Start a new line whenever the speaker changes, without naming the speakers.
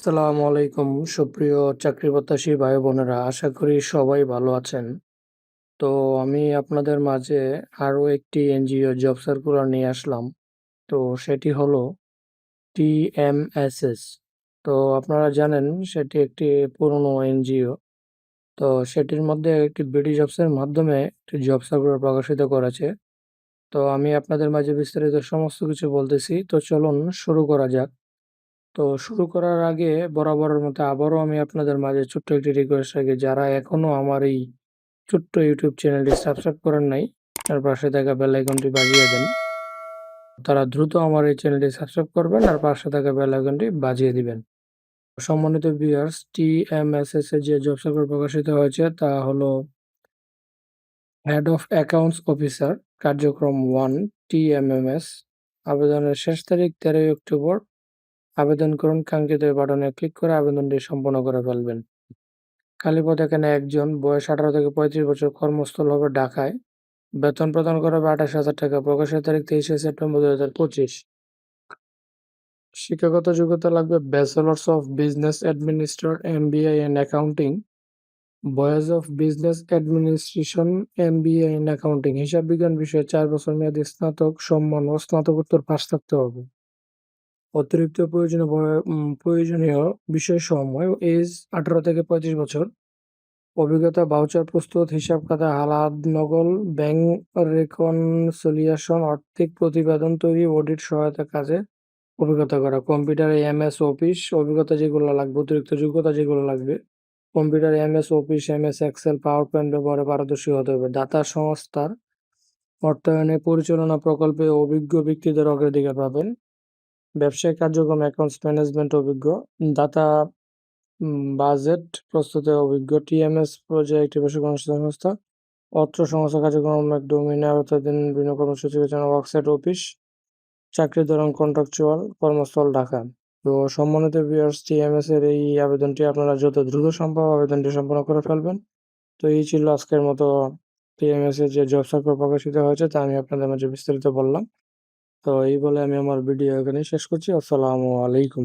আসসালামু আলাইকুম। সুপ্রিয় চাকরি প্রত্যাশী ভাই বোনেরা আশা করি সবাই ভালো আছেন। তো আমি আপনাদের মাঝে আরও একটি এনজিও জব সার্কুলার নিয়ে আসলাম। তো সেটি হলো টিএমএসএস তো আপনারা জানেন সেটি একটি পুরনো এনজিও। তো সেটির মধ্যে একটি বিডি জবসের মাধ্যমে একটি জব সার্কুলার প্রকাশিত করেছে। তো আমি আপনাদের মাঝে বিস্তারিত সমস্ত কিছু বলতেছি। তো চলুন শুরু করা যাক। তো শুরু করার আগে বরাবরের মতো আবারও আমি আপনাদের মাঝে ছোট্ট একটি রিকোয়েস্ট রাখি। যারা এখনও আমার এই ছোট্ট ইউটিউব চ্যানেলটি সাবস্ক্রাইব করেন নাই, তার পাশে থাকা বেল আইকনটি বাজিয়ে দেন। তারা দ্রুত আমার এই চ্যানেলটি সাবস্ক্রাইব করবেন, আর পাশে থাকা বেল আইকনটি বাজিয়ে দিবেন। সম্মানিত ভিউয়ার্স এস এর যে জব সার্কুলার প্রকাশিত হয়েছে, তা হলো হেড অফ অ্যাকাউন্টস অফিসার কার্যক্রম one T M M S আবেদনের শেষ তারিখ তেরোই অক্টোবর আবেদন করুন, কাঙ্ক্ষিত বাটনে ক্লিক করে আবেদনটি সম্পন্ন করে ফেলবেন। কালীপদ এখানে একজন বয়স আঠারো থেকে পঁয়ত্রিশ বছর কর্মস্থল হবে ঢাকায়। বেতন প্রদান করা হবে আঠাশ হাজার টাকা। প্রকাশের তারিখ তেইশে সেপ্টেম্বর দু হাজার পঁচিশ। শিক্ষাগত যোগ্যতা লাগবে bachelors of business administrate M BI and accounting. Boys of business administration M BI and accounting. হিসাব বিজ্ঞান বিষয়ে চার বছর মেয়াদী স্নাতক, সম্মান ও স্নাতকোত্তর পাশ থাকতে হবে। অতিরিক্ত প্রয়োজনীয় প্রয়োজনীয় বিষয় সময় এজ আঠারো থেকে পঁয়ত্রিশ বছর। অভিজ্ঞতা ভাউচার প্রস্তুত, হিসাব খাতা, হালাত নকল ব্যাংক রেকনসিলিয়েশন আর্থিক প্রতিবেদন তৈরি অডিট সহায়তা কাজে অভিজ্ঞতা করা। কম্পিউটারে এমএস অফিস অভিজ্ঞতা যেগুলো লাগবে, অতিরিক্ত যোগ্যতা যেগুলো লাগবে। Computer MS Office MS Excel PowerPoint ব্যবহারে পারদর্শী হতে হবে। দাতা সংস্থার অর্থায়নে পরিচালনা প্রকল্পে অভিজ্ঞ ব্যক্তিদের অগ্রাধিকার পাবেন। ব্যবসায়িক কার্যক্রম অ্যাকাউন্টস ম্যানেজমেন্ট অভিজ্ঞ দাতা বাজেট প্রস্তুতে অভিজ্ঞ টিএমএস পর্যায়ে একটি বেসরকারি সংস্থা অর্থ সংস্থা কার্যক্রম, এক ডোমিনে আওতাধীন বিভিন্ন কর্মসূচি জন্য ওয়ার্কসাইট অফিস চাকরি ধরন কন্ট্রাকচুয়াল কর্মস্থল, ঢাকা। তো সম্মানিত ভিউয়ার্স টিএমএস এর এই আবেদনটি আপনারা যত দ্রুত সম্ভব আবেদনটি সম্পন্ন করে ফেলবেন। তো এই ছিল আজকের মতো টিএমএস এর যে জব সার্কুলার প্রকাশিত হয়েছে, তা আমি আপনাদের মাঝে বিস্তারিত বললাম। তো এই বলে আমি আমার ভিডিও এখানে শেষ করছি। আসসালামু আলাইকুম।